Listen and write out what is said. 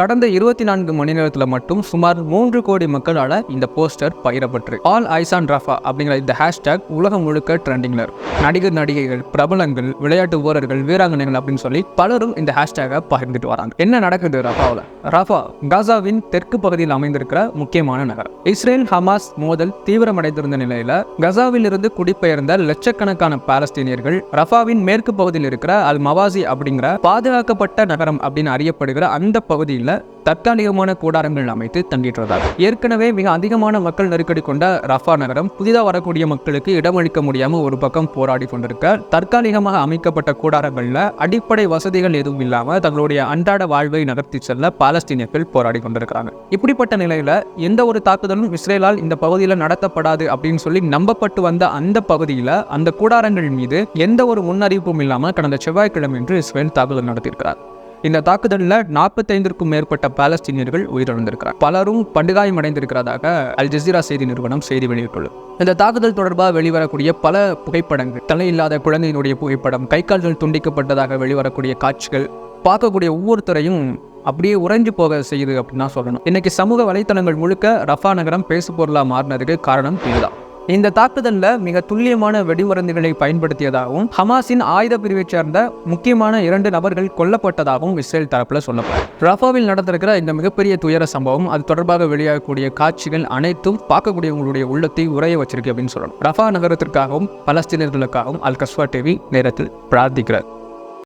கடந்த இருபத்தி நான்கு மணி நேரத்தில் மட்டும் சுமார் மூன்று கோடி மக்களால் இந்த போஸ்டர் பகிரப்பட்டிருக்கு ஆல் ஐசான் ரஃபா அப்படிங்கிற இந்த ஹேஷ்டேக் உலகம் முழுக்க ட்ரெண்டிங்ல நடிகர் நடிகைகள் பிரபலங்கள் விளையாட்டு வீரர்கள் வீராங்கனைகள் அப்படின்னு சொல்லி பலரும் இந்த ஹேஷ்டேகை பகிர்ந்துட்டு வராங்க. என்ன நடக்குது ரஃபாவில்? ரஃபா காசாவின் தெற்கு பகுதியில் அமைந்திருக்கிற முக்கியமான நகரம். இஸ்ரேல் ஹமாஸ் மோதல் தீவிரமடைந்திருந்த நிலையில கசாவில் இருந்து குடிபெயர்ந்த லட்சக்கணக்கான பாலஸ்தீனியர்கள் ரஃபாவின் மேற்கு பகுதியில் இருக்கிற அல் மவாசி அப்படிங்கிற பாதுகாக்கப்பட்ட நகரம் அப்படின்னு அறியப்படுகிற அந்த பகுதியில் தற்காலிகமான கூடாரங்கள் அமைத்து தங்கிட்டுறதாங்க ஏற்கனவே மிக அதிகமான மக்கள் நெருக்கடி கொண்ட ரஃபா நகரம் புதிதாக வரக்கூடிய மக்களுக்கு இடமளிக்க முடியாம ஒரு பக்கம் போராடி கொண்டிருக்க தற்காலிகமாக அமைக்கப்பட்ட கூடாரங்கள்ல அடிப்படை வசதிகள் எதுவும் இல்லாம தங்களுடைய அன்றாட வாழ்வை நகர்த்தி செல்ல பாலஸ்தீனியர்கள் போராடி கொண்டிருக்கிறாங்க. இப்படிப்பட்ட நிலையில எந்த ஒரு தாக்குதலும் இஸ்ரேலால் இந்த பகுதியில் நடத்தப்படாது அப்படின்னு சொல்லி நம்பப்பட்டு வந்த அந்த பகுதியில் அந்த கூடாரங்கள் மீது எந்த ஒரு முன்னறிவிப்பும் இல்லாமல் கடந்த செவ்வாய்க்கிழமை இஸ்ரேல் தாக்குதல் நடத்தியிருக்கிறார். இந்த தாக்குதலில் நாற்பத்தைந்திற்கும் மேற்பட்ட பாலஸ்தீனியர்கள் உயிரிழந்திருக்கிறார். பலரும் படுகாயம் அடைந்திருக்கிறதாக அல் ஜசீரா செய்தி நிறுவனம் செய்தி வெளியிட்டுள்ளது. இந்த தாக்குதல் தொடர்பாக வெளிவரக்கூடிய பல புகைப்படங்கள் தலையில்லாத குழந்தையினுடைய புகைப்படம் கை கால்கள் துண்டிக்கப்பட்டதாக வெளிவரக்கூடிய காட்சிகள் பார்க்கக்கூடிய ஒவ்வொருத்தரையும் அப்படியே உறைஞ்சு போக செய்யுது அப்படின்னு தான் சொல்லணும். இன்னைக்கு சமூக வலைத்தளங்கள் முழுக்க ரஃபா நகரம் பேசு பொருளாக மாறினதுக்கு காரணம் இதுதான். இந்த தாக்குதலில் மிக துல்லியமான வெடிமருந்துகளை பயன்படுத்தியதாகவும் ஹமாஸின் ஆயுத பிரிவைச் சேர்ந்த முக்கியமான இரண்டு நபர்கள் கொல்லப்பட்டதாகவும் இஸ்ரேல் தரப்பில் சொல்லப்படும் ரஃபாவில் நடந்திருக்கிற இந்த மிகப்பெரிய துயர சம்பவம் அது தொடர்பாக வெளியாகக்கூடிய காட்சிகள் அனைத்தும் பார்க்கக்கூடியவங்களுடைய உள்ளத்தை உரைய வச்சிருக்கு அப்படின்னு சொல்லணும். ரஃபா நகரத்திற்காகவும் பலஸ்தீனர்களுக்காகவும் அல் கஸ்வா டிவி நேரத்தில் பிரார்த்திக்கிறார்.